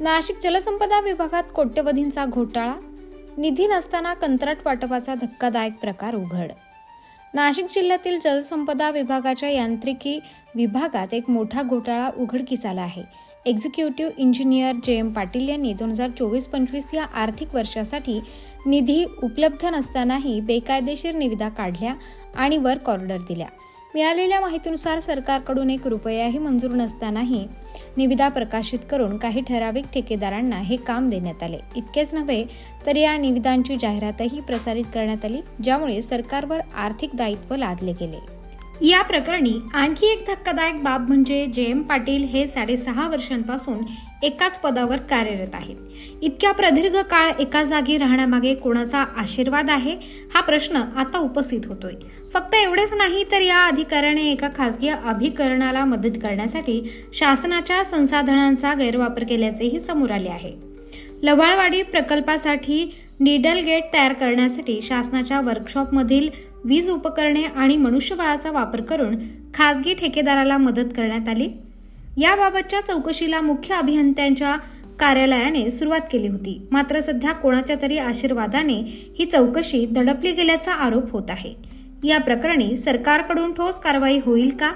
नाशिक जलसंपदा विभागात कोट्यवधींचा घोटाळा निधी नसताना कंत्राट वाटपाचा धक्कादायक प्रकार उघड. नाशिक जिल्ह्यातील जलसंपदा विभागाच्या यांत्रिकी विभागात एक मोठा घोटाळा उघडकीस आला आहे. Executive engineer J M Patil यांनी दोन हजार चोवीस पंचवीस या आर्थिक वर्षासाठी निधी उपलब्ध नसतानाही बेकायदेशीर निविदा काढल्या आणि वर्क ऑर्डर दिल्या. मिळालेल्या माहितीनुसार सरकारकडून एक रुपयाही मंजूर नसतानाही निविदा प्रकाशित करून काही ठराविक ठेकेदारांना हे काम देण्यात आले. इतकेच नव्हे तर या निविदांची जाहिरातही प्रसारित करण्यात आली ज्यामुळे सरकारवर आर्थिक दायित्व लादले गेले. या प्रकरणी आणखी एक धक्कादायक बाब म्हणजे जे एम पाटील हे साडेसहा वर्षांपासून एकाच पदावर कार्यरत आहेत. इतक्या प्रदीर्घ काळ एका जागी राहण्यामागे कोणाचा आशीर्वाद आहे? हा प्रश्न आता उपस्थित होतोय. फक्त एवढेच नाही तर या अधिकाऱ्याने एका खासगी अभिकरणाला मदत करण्यासाठी शासनाच्या संसाधनांचा गैरवापर केल्याचेही समोर आले आहे. लवाळवाडी प्रकल्पासाठी निडल गेट तयार करण्यासाठी शासनाच्या वर्कशॉपमधील वीज उपकरणे आणि मनुष्यबळाचा वापर करून खासगी ठेकेदाराला मदत करण्यात आली. याबाबतच्या चौकशीला मुख्य अभियंत्यांच्या कार्यालयाने सुरुवात केली होती. मात्र सध्या कोणाच्या तरी आशीर्वादाने ही चौकशी दडपली गेल्याचा आरोप होत आहे. या प्रकरणी सरकारकडून ठोस कारवाई होईल का?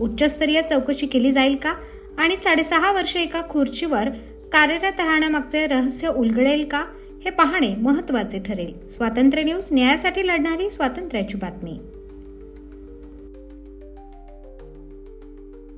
उच्चस्तरीय चौकशी केली जाईल का? आणि साडेसहा वर्ष एका खुर्चीवर कार्यरत राहण्यामागचे रहस्य उलगडेल का? हे पाहणे महत्त्वाचे ठरेल. स्वातंत्र्य न्यूज न्यायासाठी लढणारी स्वातंत्र्याची बातमी.